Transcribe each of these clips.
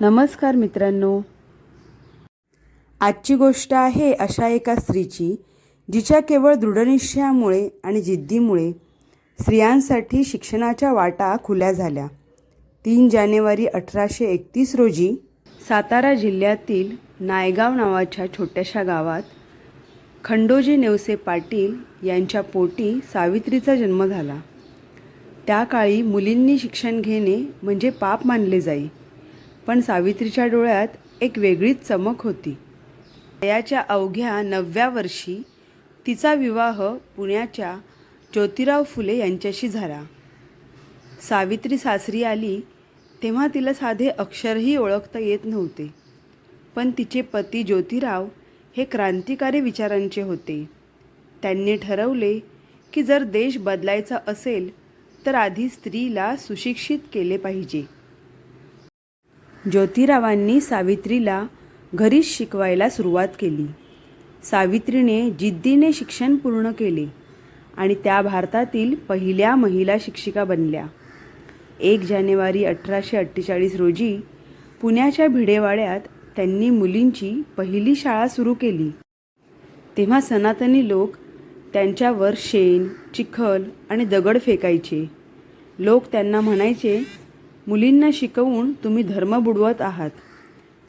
नमस्कार मित्रांनो. आजची गोष्ट आहे अशा एका स्त्रीची जिच्या केवळ दृढनिश्चयामुळे आणि जिद्दीमुळे स्त्रियांसाठी शिक्षणाच्या वाटा खुल्या झाल्या. तीन जानेवारी अठराशे एकतीस रोजी सातारा जिल्ह्यातील नायगाव नावाच्या छोट्याशा गावात खंडोजी नेवसे पाटील यांच्या पोटी सावित्रीचा जन्म झाला. त्या काळी मुलींनी शिक्षण घेणे म्हणजे पाप मानले जाई. पण सावित्रीच्या डोळ्यात एक वेगळीच चमक होती. वयाच्या अवघ्या नवव्या वर्षी तिचा विवाह पुण्याच्या ज्योतिराव फुले यांच्याशी झाला. सावित्री सासरी आली तेव्हा तिला साधे अक्षरही ओळखता येत नव्हते. पण तिचे पती ज्योतिराव हे क्रांतिकारी विचारांचे होते. त्यांनी ठरवले की जर देश बदलायचा असेल तर आधी स्त्रीला सुशिक्षित केले पाहिजे. ज्योतिरावांनी सावित्रीला घरीच शिकवायला सुरुवात केली. सावित्रीने जिद्दीने शिक्षण पूर्ण केले आणि त्या भारतातील पहिल्या महिला शिक्षिका बनल्या. एक जानेवारी अठराशे अठ्ठेचाळीस रोजी पुण्याच्या भिडेवाड्यात त्यांनी मुलींची पहिली शाळा सुरू केली. तेव्हा सनातनी लोक त्यांच्यावर शेण चिखल आणि दगड फेकायचे. लोक त्यांना म्हणायचे मुलींना शिकवून तुम्ही धर्म बुडवत आहात.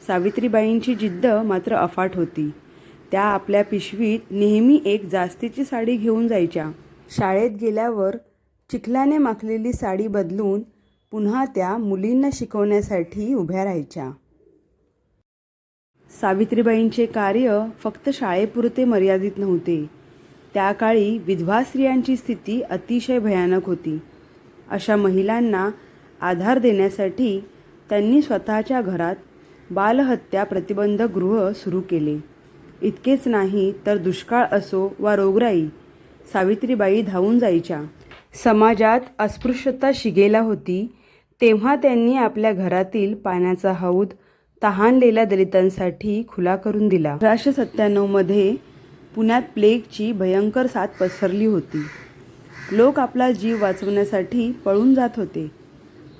सावित्रीबाईंची जिद्द मात्र अफाट होती. त्या आपल्या पिशवीत नेहमी एक जास्तीची साडी घेऊन जायच्या. शाळेत गेल्यावर चिखलाने माखलेली साडी बदलून पुन्हा त्या मुलींना शिकवण्यासाठी उभ्या राहायच्या. सावित्रीबाईंचे कार्य फक्त शाळेपुरते मर्यादित नव्हते. त्या काळी विधवा स्त्रियांची स्थिती अतिशय भयानक होती. अशा महिलांना आधार देण्यासाठी त्यांनी स्वतःच्या घरात बालहत्या प्रतिबंध गृह सुरू केले. इतकेच नाही तर दुष्काळ असो वा रोगराई सावित्रीबाई धावून जायच्या. समाजात अस्पृश्यता शिगेला होती तेव्हा त्यांनी आपल्या घरातील पाण्याचा हौद तहानलेल्या दलितांसाठी खुला करून दिला. अठराशे सत्त्याण्णवमध्ये पुण्यात प्लेगची भयंकर साथ पसरली होती. लोक आपला जीव वाचवण्यासाठी पळून जात होते.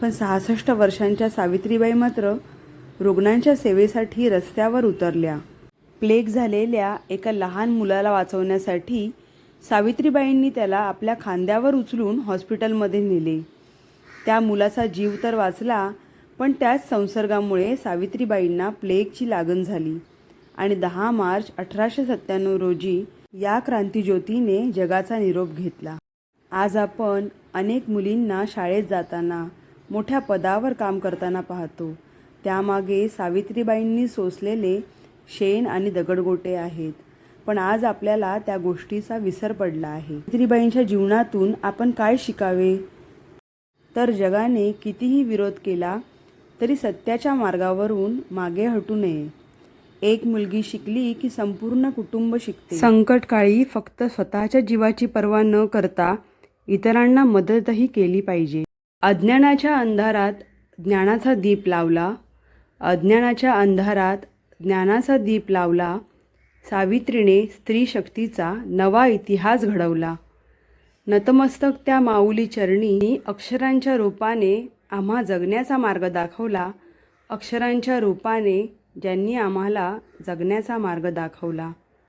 पण सहासष्ट वर्षांच्या सावित्रीबाई मात्र रुग्णांच्या सेवेसाठी रस्त्यावर उतरल्या. प्लेग झालेल्या एका लहान मुलाला वाचवण्यासाठी सावित्रीबाईंनी त्याला आपल्या खांद्यावर उचलून हॉस्पिटलमध्ये नेले. त्या मुलाचा जीव तर वाचला पण त्याच संसर्गामुळे सावित्रीबाईंना प्लेगची लागण झाली आणि दहा मार्च अठराशे सत्त्याण्णव रोजी या क्रांतिज्योतीने जगाचा निरोप घेतला. आज आपण अनेक मुलींना शाळेत जाताना मोठ्या पदावर काम करताना पाहतो. त्यामागे सावित्रीबाईंनी सोसलेले शेण आणि दगडगोटे आहेत. पण आज आपल्याला त्या गोष्टीचा विसर पडला आहे. सावित्रीबाईंच्या जीवनातून आपण काय शिकावे? तर जगाने कितीही विरोध केला तरी सत्याच्या मार्गावरून मागे हटू नये. एक मुलगी शिकली की संपूर्ण कुटुंब शिकते. संकटकाळी फक्त स्वतःच्या जीवाची पर्वा न करता इतरांना मदतही केली पाहिजे. अज्ञानाच्या अंधारात ज्ञानाचा दीप लावला. अज्ञानाच्या अंधारात ज्ञानाचा दीप लावला. सावित्रीने स्त्री शक्तीचा नवा इतिहास घडवला. नतमस्तक त्या माऊली चरणी अक्षरांच्या रूपाने आम्हा जगण्याचा मार्ग दाखवला. अक्षरांच्या रूपाने ज्यांनी आम्हाला जगण्याचा मार्ग दाखवला.